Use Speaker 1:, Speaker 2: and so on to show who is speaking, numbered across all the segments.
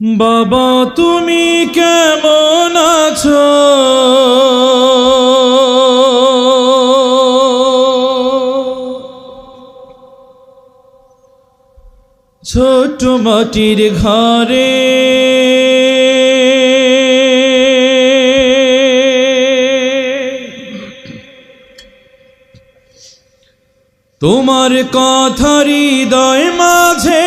Speaker 1: বাবা তুমি কেমন আছো? ছোট মাটির ঘরে তোমার কথা হৃদয় মাঝে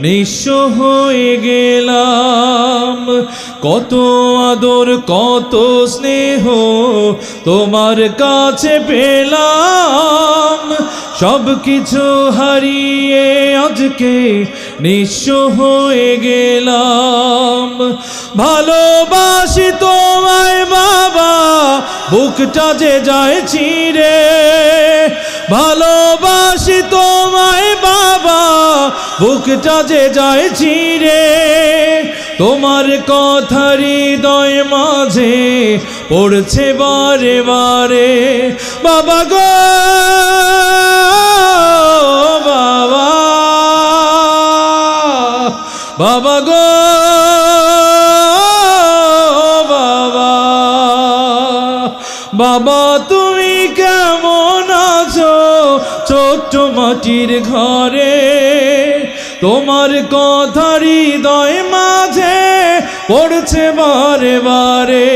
Speaker 1: নিঃস্ব হয়ে গেলাম। কত আদর, কত স্নেহ তোমার কাছে পেলাম। সব কিছু হারিয়ে আজকে নিঃস্ব হয়ে গেলাম। ভালোবাসি তোমায় বাবা, বুকটা যে যায় চিরে ভালোবাসি তোমায় বুকটা যে যায় চিরে, তোমার কথা হৃদয় মাঝে পড়ছে বারে বারে। বাবা গো, বাবা বাবা গো, বাবা বাবা, তুমি কেমন আছো ছোট্ট মাটির ঘরে? তোমার কথারি দয় মাঝে পড়ছে বারে বারে।